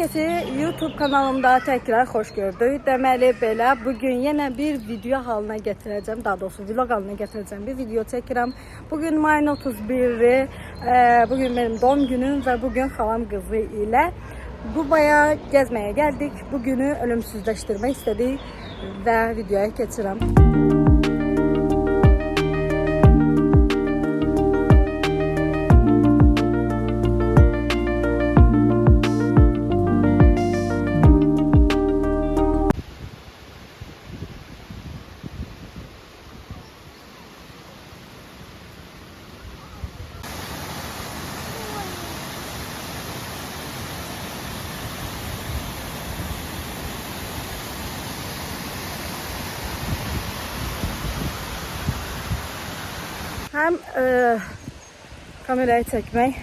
Herkesi YouTube kanalımda tekrar hoş gördük. Deməli belə bugün yine bir video halına getireceğim. Daha doğrusu vlog halına getireceğim. Bir video çəkirəm. Bugün mayın 31'i. Ee, bugün benim doğum günüm ve bugün xalam kızı ile Dubaya gezmeye geldik. Bugünü ölümsüzleştirmek istedik ve videoya geçirəm. Hem e, kamerayı çekmek,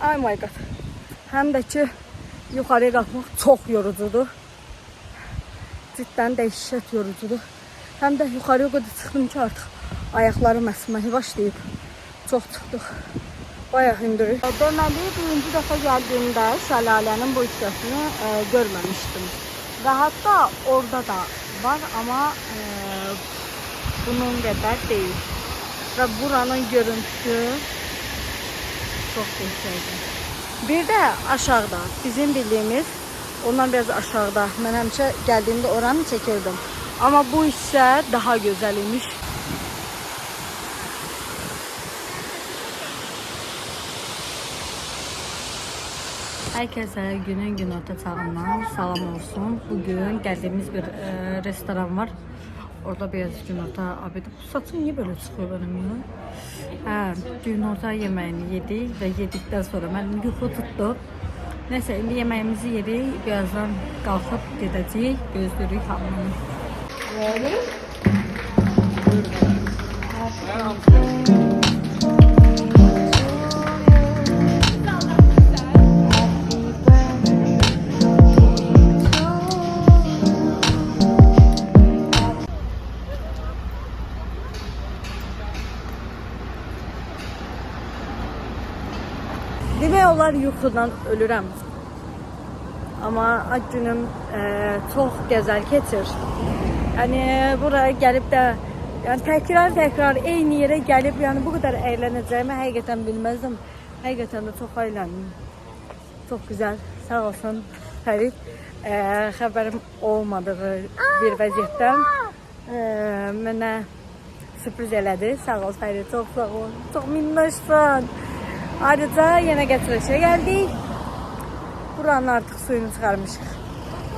ay my god, hem de ki yukarıya kalkmak çok yorucudur. Cidden dehşet yorucudur. Hem de yukarıya kadar çıktım ki artık ayaklarım əsməyə başlayıb. Çok çıxdıq. Bayağı hündürük. Deməli, birinci dəfə gəldiyimdə şəlalənin bu hissəsini e, görməmişdim. Və hətta orada da var, amma e, bunun qədər deyil. Və buranın görüntüsü çok değişikdi. Bir de aşağıda bizim bildiğimiz ondan biraz aşağıda. Ben həmişə gəldiyimdə oranı çəkirdim. Ama bu hissə daha gözəl imiş. Herkese günün gün orta çağından salam olsun. Bugün geldiğimiz bir e, restoran var. Orada biraz günorta abidi. Bu saçım niye böyle çıkıyor benim ya? Ha, günorta yemeğini yedik ve yedikten sonra ben yuxu tuttu. Neyse indi yemeğimizi yedik. Birazdan kalkıp gideceğiz. Gözlürük hamlanı. Demək olar yuxudan ölürəm. Amma ad günüm e, çox gözəl keçir. Yəni buraya gəlib də yəni təkrar təkrar eyni yerə gəlib yəni bu qədər əylənəcəyimi həqiqətən bilməzdim. Həqiqətən də çox əyləndim. Çox gözəl. Sağ olsun Fərid. E, xəbərim olmadığı bir vəziyyətdən e, mənə sürpriz elədi. Sağ ol Fərid. Çox sağ ol. Çox minnoşsun. Ayrıca yine getirişe geldik. Buranın artık suyunu çıkarmışıq.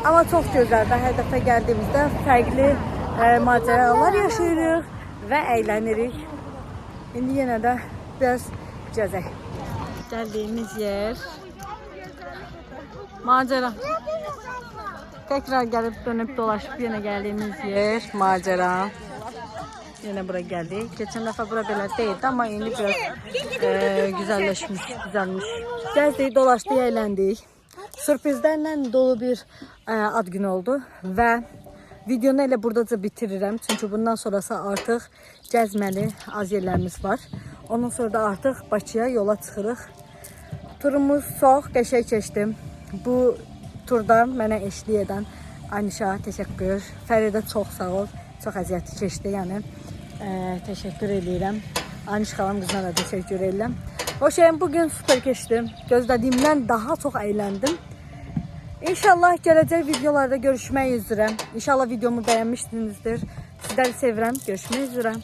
Ama çok güzel. Her defa geldiğimizde farklı e, maceralar yaşayırıq ve eğlenirik. Şimdi yine de biraz gezək. Geldiğimiz yer macera. Tekrar gelip dönüp dolaşıp yine geldiğimiz yer macera. Yine buraya geldik. Geçen defa bura böyle değildi ama yeni biraz e, güzelleşmiş, güzelmiş. Gezdik, dolaştık, eğlendik. Sürprizlerle dolu bir e, ad günü oldu ve videonu elə buradaca bitirirəm. Çünki bundan sonrası artıq gəzməli az yerlərimiz var. Ondan sonra da artıq Bakıya yola çıxırıq. Turumuz çox qəşəng keçdi. Bu turda mənə eşlik edən Anişa təşəkkür. Fəridə çox sağ ol. Çox əziyyəti keçdi, yəni. Ee, teşekkür edirəm. Aniş xalam qızına da təşəkkür edirəm. O şeyin bugün süper keçdi. Gözlədiyimdən daha çox əyləndim. İnşallah gələcək videolarda görüşmək üzrə. İnşallah videomu bəyənmişsinizdir. Sizləri sevirəm. Görüşmək üzrə.